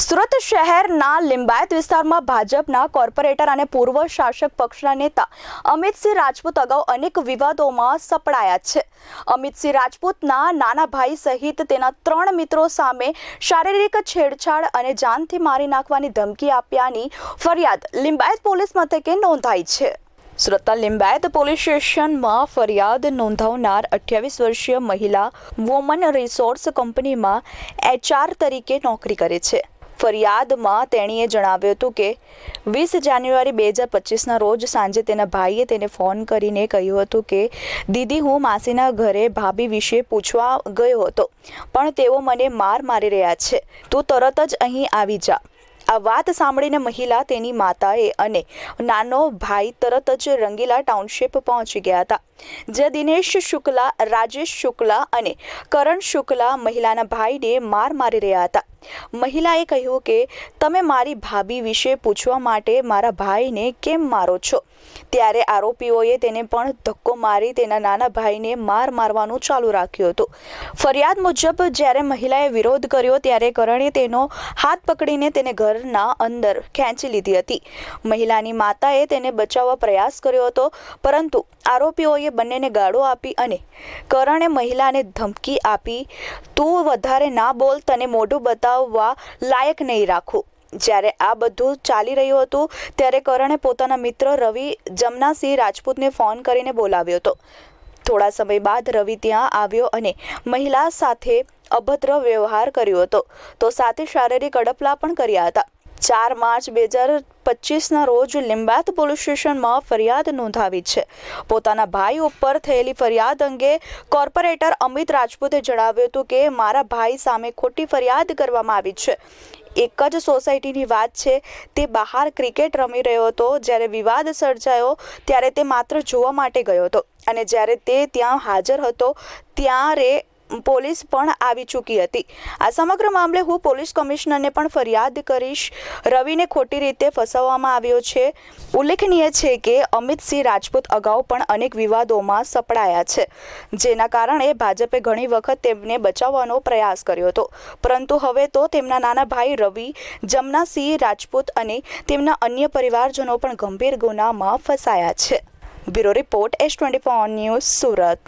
સુરત શહેરના લિંબાયત વિસ્તારમાં ભાજપના કોર્પોરેટર અને પૂર્વ શાસક પક્ષના નેતા અમિતસિંહ રાજપૂત અગાઉ અનેક વિવાદોમાં સપડાયા છે. અમિતસિંહ રાજપૂતના નાના ભાઈ સહિત તેના ત્રણ મિત્રો સામે શારીરિક છેડછાડ અને જાનથી મારી નાખવાની ધમકી આપ્યાની ફરિયાદ લિંબાયત પોલીસ મથકે નોંધાઈ છે. સુરતના લિંબાયત પોલીસ સ્ટેશનમાં ફરિયાદ નોંધાવનાર અઠ્યાવીસ વર્ષીય મહિલા વુમન રિસોર્સ કંપનીમાં એચઆર તરીકે નોકરી કરે છે. ફરિયાદમાં તેણીએ જણાવ્યું હતું કે, વીસ જાન્યુઆરી બે હજાર પચીસના રોજ સાંજે તેના ભાઈએ તેને ફોન કરીને કહ્યું હતું કે, દીદી, હું માસીના ઘરે ભાભી વિશે પૂછવા ગયો હતો, પણ તેઓ મને માર મારી રહ્યા છે. તું તરત જ અહીં આવી જા. આ વાત સાંભળીને મહિલા તેની માતાએ અને નાનો ભાઈ તરત જ રંગીલા ટાઉનશીપ પહોંચી ગયા હતા જે દિનેશ શુક્લા, રાજેશ શુક્લા અને કરણ શુક્લા મહિલાના ભાઈને માર મારી રહ્યા હતા. મહિલાએ કહ્યું કે, તમે મારી ભાભી વિશે પૂછવા માટે મારા ભાઈને કેમ મારો છો? ત્યારે આરોપીઓએ તેને પણ ધક્કો મારી તેના નાના ભાઈને માર મારવાનું ચાલુ રાખ્યું હતું. ફરિયાદ મુજબ, જ્યારે મહિલાએ વિરોધ કર્યો ત્યારે કરણે તેનો હાથ પકડીને તેને ઘરના અંદર ખેંચી લીધી હતી. મહિલાની માતાએ તેને બચાવવા પ્રયાસ કર્યો હતો, પરંતુ આરોપીઓએ બંનેને ગાળો આપી અને કરણે મહિલાને ધમકી આપી, તું વધારે ના બોલ, તને મોઢું બતાવવા લાયક નહીં રાખું જ્યારે આ બધું ચાલી રહ્યું હતું, ત્યારે કરણે પોતાના મિત્ર રવિ જમનાસિંહ રાજપૂતને ફોન કરીને બોલાવ્યો હતો. થોડા સમય બાદ રવિ ત્યાં આવ્યો અને મહિલા સાથે અભદ્ર વ્યવહાર કર્યો હતો. તો સાથે શારીરિક અડપલા પણ કર્યા હતા. ચાર માર્ચ બે હજાર પચીસના રોજ લિંબાયત પોલીસ સ્ટેશનમાં ફરિયાદ નોંધાવી છે. પોતાના ભાઈ ઉપર થયેલી ફરિયાદ અંગે કોર્પોરેટર અમિત રાજપૂતે જણાવ્યું હતું કે, મારા ભાઈ સામે ખોટી ફરિયાદ કરવામાં આવી છે. એક જ સોસાયટીની વાત છે, તે બહાર ક્રિકેટ રમી રહ્યો હતો. જ્યારે વિવાદ સર્જાયો, ત્યારે તે માત્ર જોવા માટે ગયો હતો. અને જ્યારે તે ત્યાં હાજર હતો, ત્યારે પોલીસ પણ આવી ચૂકી હતી. આ સમગ્ર મામલે હું પોલીસ કમિશનરને પણ ફરિયાદ કરીશ. રવિને ખોટી રીતે ફસાવવામાં આવ્યો છે. ઉલ્લેખનીય છે કે અમિતસિંહ રાજપૂત અગાઉ પણ અનેક વિવાદોમાં સપડાયા છે. જેના કારણે ભાજપે ઘણી વખત તેમને બચાવવાનો પ્રયાસ કર્યો હતો. પરંતુ હવે તો તેમના નાના ભાઈ રવિ જમનાસિંહ રાજપૂત અને તેમના અન્ય પરિવારજનો પણ ગંભીર ગુનામાં ફસાયા છે. Bureau report S twenty four news Surat.